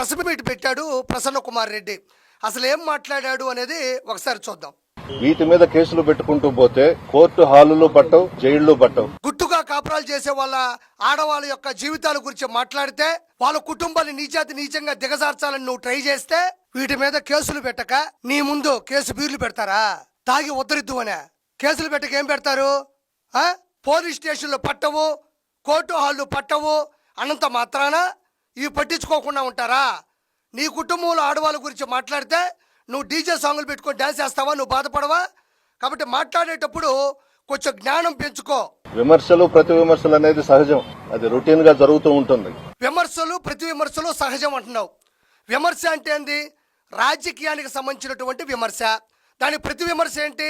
Press meet పెట్టాడు ప్రసన్న కుమార్ రెడ్డి. అసలు ఏం మాట్లాడాడు అనేది ఒకసారి చూద్దాం. వీటి మీద కేసులు పెట్టుకుంటూ పోతే కోర్టు హాలులు పట్టవు జైళ్ళు పట్టవు. గుట్టుగా కాపురాలు చేసే వాళ్ళ ఆడవాళ్ళ యొక్క జీవితాల గురించి మాట్లాడితే వాళ్ళ కుటుంబాన్ని నీచాతి నీచంగా దిగజార్చాలని నువ్వు ట్రై చేస్తే వీటి మీద కేసులు పెట్టక నీ ముందు కేసు బీర్లు పెడతారా? తాగి ఉద్ధరిద్దు అనే. కేసులు పెట్టక ఏం పెడతారు? పోలీస్ స్టేషన్లు పట్టవు కోర్టు హాళ్ళు పట్టవు అనంత మాత్రాన ఇవి పట్టించుకోకుండా ఉంటారా? నీ కుటుంబంలో ఆడవాళ్ళ గురించి మాట్లాడితే నువ్వు డీజే సాంగులు పెట్టుకొని డ్యాన్స్ చేస్తావా? నువ్వు బాధపడవా? కాబట్టి మాట్లాడేటప్పుడు కొంచెం జ్ఞానం పెంచుకో. విమర్శలు ప్రతి విమర్శలు అనేది సహజం. అది రొటీన్గా జరుగుతూ ఉంటుంది. విమర్శలు ప్రతి విమర్శలు సహజం అంటున్నావు. విమర్శ అంటే ఏంది? రాజకీయానికి సంబంధించినటువంటి విమర్శ. దాని ప్రతి విమర్శ ఏంటి?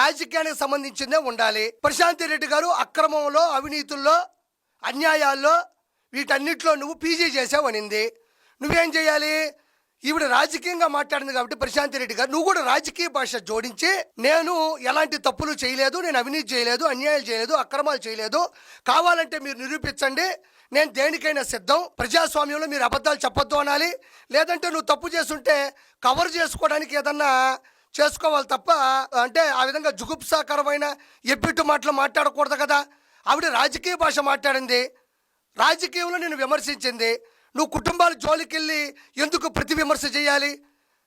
రాజకీయానికి సంబంధించిందే ఉండాలి. ప్రశాంతి రెడ్డి గారు అక్రమంలో అవినీతుల్లో అన్యాయాల్లో వీటన్నిటిలో నువ్వు పీజీ చేసావనింది నువ్వేం చేయాలి? ఈవిడ రాజకీయంగా మాట్లాడింది కాబట్టి ప్రశాంతి రెడ్డి గారు నువ్వు కూడా రాజకీయ భాష జోడించి నేను ఎలాంటి తప్పులు చేయలేదు నేను అవినీతి చేయలేదు అన్యాయాలు చేయలేదు అక్రమాలు చేయలేదు. కావాలంటే మీరు నిరూపించండి. నేను దేనికైనా సిద్ధం. ప్రజాస్వామ్యంలో మీరు అబద్ధాలు చెప్పొద్దు అనాలి. లేదంటే నువ్వు తప్పు చేస్తుంటే కవర్ చేసుకోవడానికి ఏదన్నా చేసుకోవాలి తప్ప అంటే ఆ విధంగా జుగుప్సాకరమైన ఎబ్బిట్టు మాటలు మాట్లాడకూడదు కదా. ఆవిడ రాజకీయ భాష మాట్లాడింది. రాజకీయంలో నేను విమర్శించింది. నువ్వు కుటుంబాల జోలికెళ్ళి ఎందుకు ప్రతి విమర్శ చేయాలి?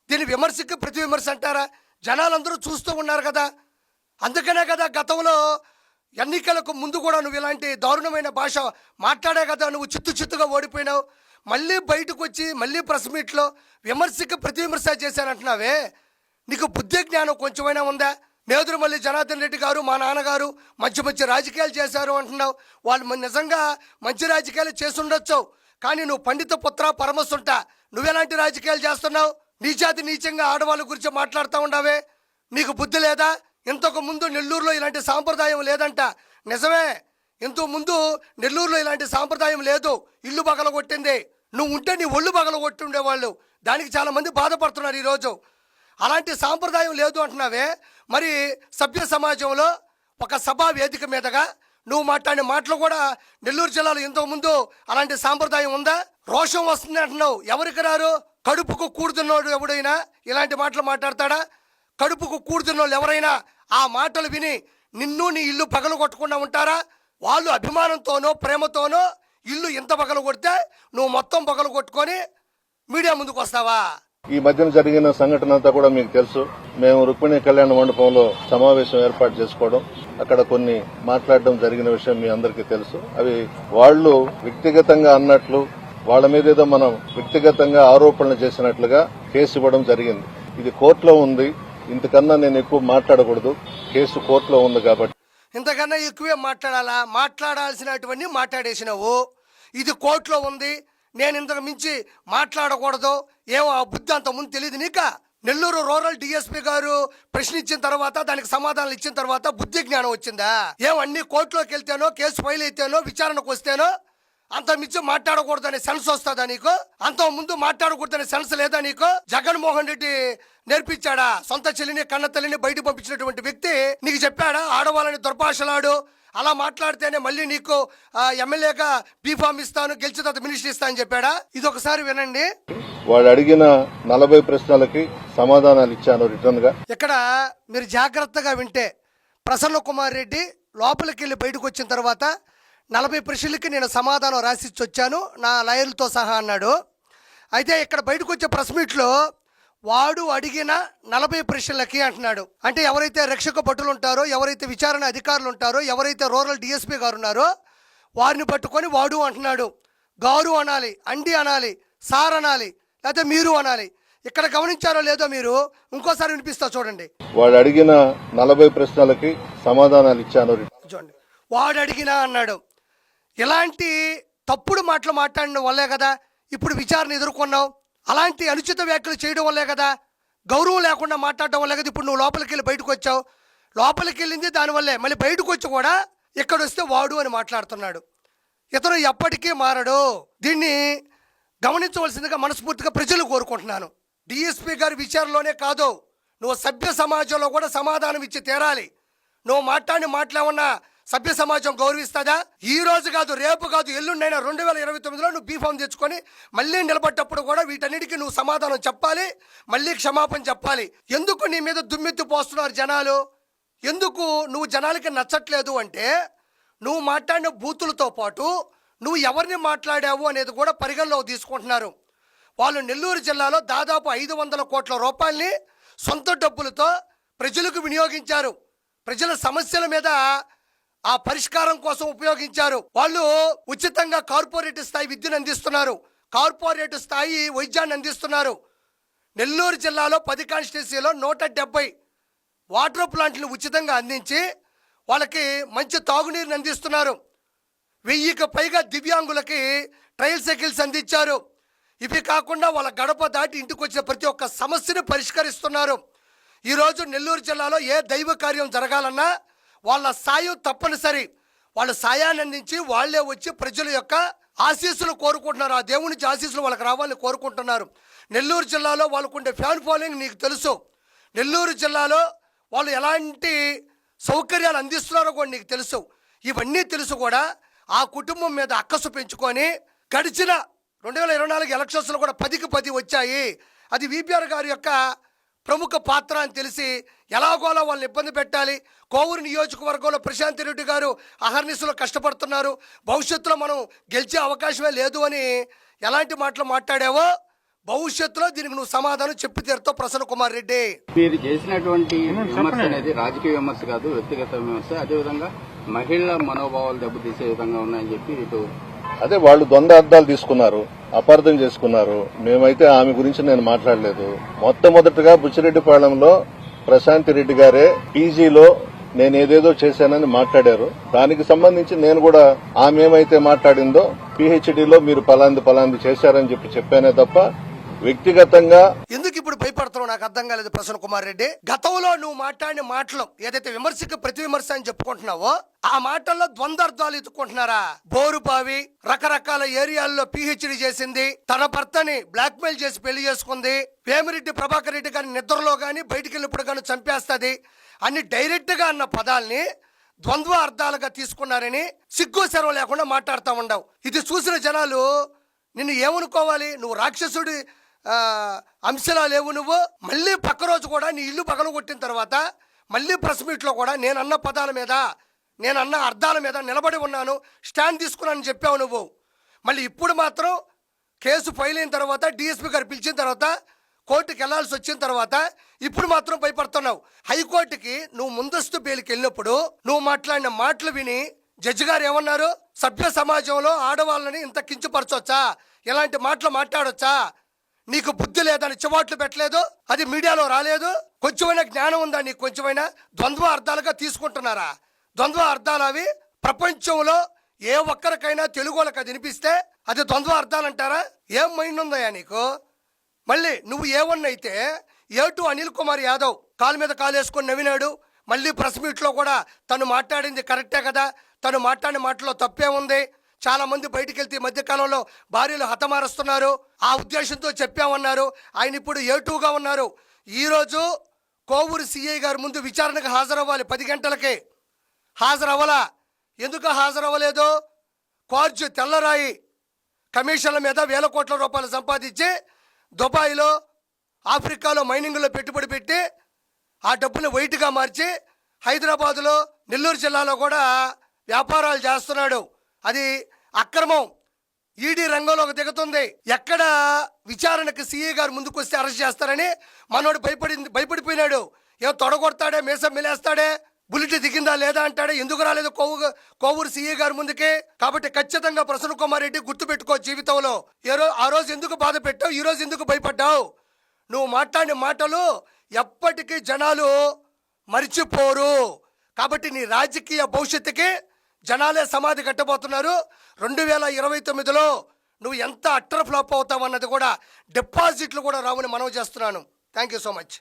దీని విమర్శకి ప్రతి విమర్శ అంటారా? జనాలందరూ చూస్తూ ఉన్నారు కదా. అందుకనే కదా గతంలో ఎన్నికలకు ముందు కూడా నువ్వు ఇలాంటి దారుణమైన భాష మాట్లాడే కదా. నువ్వు చిత్తు చిత్తుగా ఓడిపోయినావు. మళ్ళీ బయటకు వచ్చి మళ్ళీ ప్రెస్ మీట్లో విమర్శకి ప్రతి విమర్శ చేశానంటున్నావే. నీకు బుద్ధి జ్ఞానం కొంచెమైనా ఉందా? నేదురుమల్లి జనార్దన్ రెడ్డి గారు మా నాన్నగారు మంచి మంచి రాజకీయాలు చేశారు అంటున్నావు. వాళ్ళు నిజంగా మంచి రాజకీయాలు చేసి కానీ నువ్వు పండిత పుత్ర పరమసుంట నువ్వెలాంటి రాజకీయాలు చేస్తున్నావు? నీచాతి నీచంగా ఆడవాళ్ళ గురించి మాట్లాడుతూ ఉండవే. నీకు బుద్ధి లేదా? ఇంతకు ముందు నెల్లూరులో ఇలాంటి సాంప్రదాయం లేదంట. నిజమే. ఇంతకు ముందు నెల్లూరులో ఇలాంటి సాంప్రదాయం లేదు. ఇల్లు పగల కొట్టింది నువ్వు ఉంటే నీ ఒళ్ళు పగల కొట్టి ఉండేవాళ్ళు దానికి చాలామంది బాధపడుతున్నారు ఈరోజు. అలాంటి సాంప్రదాయం లేదు అంటున్నావే. మరి సభ్య సమాజంలో ఒక సభా వేదిక మీదగా నువ్వు మాట్లాడిన మాటలు కూడా నెల్లూరు జిల్లాలో ఇంతకుముందు అలాంటి సాంప్రదాయం ఉందా? రోషం వస్తుంది అంటున్నావు. ఎవరికి రారు? కడుపుకు కూడుతున్నోడు ఎవడైనా? ఇలాంటి మాటలు మాట్లాడతాడా? కడుపుకు కూడుతున్నోళ్ళు ఎవరైనా? ఆ మాటలు విని నిన్ను నీ ఇల్లు పగలు కొట్టకుండా ఉంటారా? వాళ్ళు అభిమానంతోనో ప్రేమతోనో ఇల్లు ఇంత పగలు కొడితే నువ్వు మొత్తం పగలు కొట్టుకొని మీడియా ముందుకు వస్తావా? ఈ మధ్యన జరిగిన సంఘటన అంతా కూడా మీకు తెలుసు. మేము రుక్మిణి కళ్యాణ మండపంలో సమావేశం ఏర్పాటు చేసుకోవడం అక్కడ కొన్ని మాట్లాడడం జరిగిన విషయం మీ అందరికీ తెలుసు. అవి వాళ్ళు వ్యక్తిగతంగా అన్నట్లు వాళ్ళ మీద ఏదో మనం వ్యక్తిగతంగా ఆరోపణలు చేసినట్లుగా కేసు ఇవ్వడం జరిగింది. ఇది కోర్టులో ఉంది. ఇంతకన్నా నేను ఎక్కువ మాట్లాడకూడదు. కేసు కోర్టులో ఉంది కాబట్టి. ఇంతకన్నా ఎక్కువే మాట్లాడాలా? మాట్లాడాల్సినటువంటి మాట్లాడేసినావు. ఇది కోర్టులో ఉంది. నేను ఇంతకు మించి మాట్లాడకూడదు. ఏమో ఆ బుద్ధి అంత ముందు తెలియదు నీక? నెల్లూరు రూరల్ డిఎస్పీ గారు ప్రశ్నించిన తర్వాత దానికి సమాధానాలు ఇచ్చిన తర్వాత బుద్ధి జ్ఞానం వచ్చిందా? ఏం అన్ని కోర్టులోకి వెళ్తేనో కేసు ఫైల్ అయితేనో విచారణకు వస్తేనో అంత మించి మాట్లాడకూడదనే సెన్స్ వస్తుందా నీకు? అంత ముందు మాట్లాడకూడదనే సెన్స్ లేదా నీకు? జగన్మోహన్ రెడ్డి నేర్పించాడా? సొంత చెల్లిని కన్న తల్లిని బయట పంపించినటువంటి వ్యక్తి నీకు చెప్పాడా? ఆడవాళ్ళని దుర్భాషలాడు అలా మాట్లాడితేనే మళ్ళీ నీకు ఎమ్మెల్యేగా బీఫామ్ ఇస్తాను గెలిచిన తర్వాత మినిస్టర్ ఇస్తా అని చెప్పాడా? ఇది ఒకసారి వినండి. వాళ్ళు అడిగిన నలభై ప్రశ్నలకి సమాధానాలు ఇచ్చాను రిటర్న్గా ఇక్కడ మీరు జాగ్రత్తగా వింటే. ప్రసన్న కుమార్ రెడ్డి లోపలికి వెళ్ళి బయటకు వచ్చిన తర్వాత నలభై ప్రశ్నలకి నేను సమాధానం రాసిచ్చి వచ్చాను నా లాయర్లతో సహా అన్నాడు. అయితే ఇక్కడ బయటకు వచ్చే ప్రెస్ మీట్లో వాడు అడిగిన నలభై ప్రశ్నలకి అంటున్నాడు. అంటే ఎవరైతే రక్షక భటులు ఉంటారో ఎవరైతే విచారణ అధికారులు ఉంటారో ఎవరైతే రూరల్ డిఎస్పీ గారు ఉన్నారో వారిని పట్టుకొని వాడు అంటున్నాడు. గారు అనాలి అండి అనాలి సార్ అనాలి లేకపోతే మీరు అనాలి. ఇక్కడ గమనించారో లేదో మీరు ఇంకోసారి వినిపిస్తా చూడండి. వాళ్ళు అడిగిన నలభై ప్రశ్నలకి సమాధానాలు ఇచ్చాను. చూడండి. వాడు అడిగినా అన్నాడు. ఇలాంటి తప్పుడు మాటలు మాట్లాడిన వల్లే కదా ఇప్పుడు విచారణ ఎదుర్కొన్నావు? అలాంటి అనుచిత వ్యాఖ్యలు చేయడం వల్లే కదా గౌరవం లేకుండా మాట్లాడడం వల్లే కదా ఇప్పుడు నువ్వు లోపలికి వెళ్ళి బయటకు వచ్చావు. లోపలికి వెళ్ళింది దానివల్లే మళ్ళీ బయటకు వచ్చి కూడా ఇక్కడ వస్తే వాడు అని మాట్లాడుతున్నాడు. ఇతను ఎప్పటికీ మారడు. దీన్ని గమనించవలసిందిగా మనస్ఫూర్తిగా ప్రజలు కోరుకుంటున్నాను. డిఎస్పీ గారి విచారణలోనే కాదు. నువ్వు సభ్య సమాజంలో కూడా సమాధానం ఇచ్చి తీరాలి. నువ్వు మాట్లాడి మాట్లాడమన్నా సభ్య సమాజం గౌరవిస్తుందా? ఈ రోజు కాదు రేపు కాదు ఎల్లుండైనా రెండు వేల ఇరవై తొమ్మిదిలో నువ్వు బీఫామ్ తెచ్చుకొని మళ్ళీ నిలబడ్డప్పుడు కూడా వీటన్నిటికీ నువ్వు సమాధానం చెప్పాలి మళ్ళీ క్షమాపణ చెప్పాలి. ఎందుకు నీ మీద దుమ్మెత్తి పోస్తున్నారు జనాలు? ఎందుకు నువ్వు జనాలకి నచ్చట్లేదు అంటే నువ్వు మాట్లాడిన బూతులతో పాటు నువ్వు ఎవరిని మాట్లాడావు అనేది కూడా పరిగణలో తీసుకుంటున్నారు. వాళ్ళు నెల్లూరు జిల్లాలో దాదాపు ఐదు వందల కోట్ల రూపాయల్ని సొంత డబ్బులతో ప్రజలకు వినియోగించారు. ప్రజల సమస్యల మీద ఆ పరిష్కారం కోసం ఉపయోగించారు. వాళ్ళు ఉచితంగా కార్పొరేట్ స్థాయి విద్యను అందిస్తున్నారు. కార్పొరేట్ స్థాయి వైద్యాన్ని అందిస్తున్నారు. నెల్లూరు జిల్లాలో పది కాన్స్టిట్యూన్సీలో నూట డెబ్బై వాటర్ ప్లాంట్లు ఉచితంగా అందించి వాళ్ళకి మంచి తాగునీరుని అందిస్తున్నారు. వెయ్యికి పైగా దివ్యాంగులకి ట్రయల్ సైకిల్స్ అందించారు. ఇవి కాకుండా వాళ్ళ గడప దాటి ఇంటికి వచ్చిన ప్రతి ఒక్క సమస్యను పరిష్కరిస్తున్నారు. ఈరోజు నెల్లూరు జిల్లాలో ఏ దైవ కార్యం జరగాలన్నా వాళ్ళ సాయం తప్పనిసరి. వాళ్ళ సాయాన్ని అందించి వాళ్ళే వచ్చి ప్రజల యొక్క ఆశీస్సులు కోరుకుంటున్నారు. ఆ దేవుని నుంచి ఆశీస్సులు వాళ్ళకి రావాలని కోరుకుంటున్నారు. నెల్లూరు జిల్లాలో వాళ్ళకుండే ఫ్యాన్ ఫాలోయింగ్ నీకు తెలుసు. నెల్లూరు జిల్లాలో వాళ్ళు ఎలాంటి సౌకర్యాలు అందిస్తున్నారో కూడా నీకు తెలుసు. ఇవన్నీ తెలుసు కూడా ఆ కుటుంబం మీద అక్కసు పెంచుకొని గడిచిన రెండు వేల ఇరవై నాలుగు ఎలక్షన్స్లో కూడా పదికి పది వచ్చాయి. అది విపిఆర్ గారి యొక్క ప్రముఖ పాత్ర అని తెలిసి ఎలాగోలా వాళ్ళని ఇబ్బంది పెట్టాలి. కోవూరు నియోజకవర్గంలో ప్రశాంత్ రెడ్డి గారు అహర్నిశలో కష్టపడుతున్నారు. భవిష్యత్తులో మనం గెలిచే అవకాశమే లేదు అని ఎలాంటి మాటలు మాట్లాడావో భవిష్యత్తులో దీనికి నువ్వు సమాధానం చెప్పి తీరుతావు ప్రసన్న కుమార్ రెడ్డి. మీరు చేసినటువంటి విమర్శ అనేది రాజకీయ విమర్శ కాదు వ్యక్తిగత విమర్శ. అదేవిధంగా మహిళల మనోభావాలు దెబ్బతీసే విధంగా ఉన్నాయని చెప్పి ఇటు అదే వాళ్ళు ద్వంద్వ అర్థాలు తీసుకున్నారు. అపార్థం చేసుకున్నారు. మేమైతే ఆమె గురించి నేను మాట్లాడలేదు. మొట్టమొదటగా బుచ్చిరెడ్డిపాళెంలో ప్రశాంతి రెడ్డి గారే పీజీలో నేను ఏదేదో చేశానని మాట్లాడారు. దానికి సంబంధించి నేను కూడా ఆమె ఏమైతే మాట్లాడిందో పిహెచ్డిలో మీరు పలాంది పలాంది చేశారని చెప్పి చెప్పానే తప్ప వ్యక్తిగతంగా ఎందుకు నాకు అర్థం కాలేదు ప్రసన్న కుమార్ రెడ్డి. గతంలో నువ్వు మాట్లాడిన మాటలు ఏదైతే విమర్శకు ప్రతి విమర్శ అని చెప్పుకుంటున్నావో ఆ మాటల్లో ద్వంద్వార్థాలు ఎత్తుకుంటున్నారా బోరుబావి రకరకాల ఏరియాల్లో పిహెచ్డి చేసింది తన భర్తని బ్లాక్మెయిల్ చేసి పెళ్ళి చేసుకుంది వేమిరెడ్డి ప్రభాకర్ రెడ్డి గారిని నిద్రలో గాని బయటికి వెళ్ళినప్పుడు గాని చంపేస్తుంది. అని డైరెక్ట్గా అన్న పదాల్ని ద్వంద్వ అర్థాలుగా తీసుకున్నారని సిగ్గు సెరవ లేకుండా మాట్లాడుతూ ఉండవు. ఇది చూసిన జనాలు నిన్ను ఏమనుకోవాలి? నువ్వు రాక్షసుడి అంశలా లేవు నువ్వు. మళ్ళీ పక్క రోజు కూడా నీ ఇల్లు పగలు కొట్టిన తర్వాత మళ్ళీ ప్రెస్ మీట్లో కూడా నేను అన్న పదాల మీద నేను అన్న అర్థాల మీద నిలబడి ఉన్నాను. స్టాండ్ తీసుకున్నానని చెప్పావు నువ్వు. మళ్ళీ ఇప్పుడు మాత్రం కేసు ఫైల్ అయిన తర్వాత డిఎస్పీ గారు పిలిచిన తర్వాత కోర్టుకి వెళ్ళాల్సి వచ్చిన తర్వాత ఇప్పుడు మాత్రం భయపడుతున్నావు. హైకోర్టుకి నువ్వు ముందస్తు బెయిల్కి వెళ్ళినప్పుడు నువ్వు మాట్లాడిన మాటలు విని జడ్జి గారు ఏమన్నారు? సభ్య సమాజంలో ఆడవాళ్ళని ఇంత కించపరచొచ్చా? ఇలాంటి మాటలు మాట్లాడొచ్చా? నీకు బుద్ధి లేదని చివాట్లు పెట్టలేదు అది మీడియాలో రాలేదు. కొంచెమైనా జ్ఞానం ఉందా నీకు? కొంచెమైనా ద్వంద్వ అర్థాలుగా తీసుకుంటున్నారా? ద్వంద్వ అర్థాలు అవి ప్రపంచంలో ఏ ఒక్కరికైనా తెలుగు వాళ్ళకి అది వినిపిస్తే అది ద్వంద్వ అర్థాలు అంటారా? ఏం మైండ్ ఉందయ్యా నీకు? మళ్ళీ నువ్వు ఏ వన్ అయితే ఏ టూ అనిల్ కుమార్ యాదవ్ కాలు మీద కాలు వేసుకొని నవ్వినాడు. మళ్ళీ ప్రెస్ మీట్లో కూడా తను మాట్లాడింది కరెక్టే కదా? తను మాట్లాడిన మాటలో తప్పే ఉంది. చాలా మంది బయటికి వెళ్తే ఈ మధ్యకాలంలో భార్యలు హతమారుస్తున్నారు. ఆ ఉద్దేశంతో చెప్పామన్నారు. ఆయన ఇప్పుడు ఏటూగా ఉన్నారు. ఈరోజు కోవూరు సిఐ గారు ముందు విచారణకు హాజరవ్వాలి పది గంటలకి. హాజరవ్వలా? ఎందుకు హాజరవ్వలేదు? కార్జు తెల్లరాయి కమిషన్ల మీద వేల కోట్ల రూపాయలు సంపాదించి దుబాయ్లో ఆఫ్రికాలో మైనింగ్లో పెట్టుబడి పెట్టి ఆ డబ్బుని వైట్గా మార్చి హైదరాబాదులో నెల్లూరు జిల్లాలో కూడా వ్యాపారాలు చేస్తున్నాడు. అది అక్రమం. ఈడీ రంగంలోకి దిగుతుంది. ఎక్కడ విచారణకు సీఏ గారు ముందుకు వస్తే అరెస్ట్ చేస్తారని మనోడు భయపడింది భయపడిపోయినాడు. ఏమో తొడగొడతాడే మీసం మిలేస్తాడే బుల్లెట్ దిగిందా లేదా అంటాడే ఎందుకు రాలేదు కోవు కోవూరు సీఏ గారి ముందుకే? కాబట్టి ఖచ్చితంగా ప్రసన్న కుమార్ రెడ్డి గుర్తుపెట్టుకో జీవితంలో. ఏ రోజు ఆ రోజు ఎందుకు బాధ పెట్టావు? ఈ రోజు ఎందుకు భయపడ్డావు? నువ్వు మాట్లాడిన మాటలు ఎప్పటికీ జనాలు మరిచిపోరు. కాబట్టి నీ రాజకీయ భవిష్యత్తుకి జనాలే సమాధి కట్టబోతున్నారు. రెండు వేల ఇరవై తొమ్మిదిలో నువ్వు ఎంత అట్టర్ ఫ్లాప్ అవుతావు అన్నది కూడా డిపాజిట్లు కూడా రావని మనవి చేస్తున్నాను. Thank you so much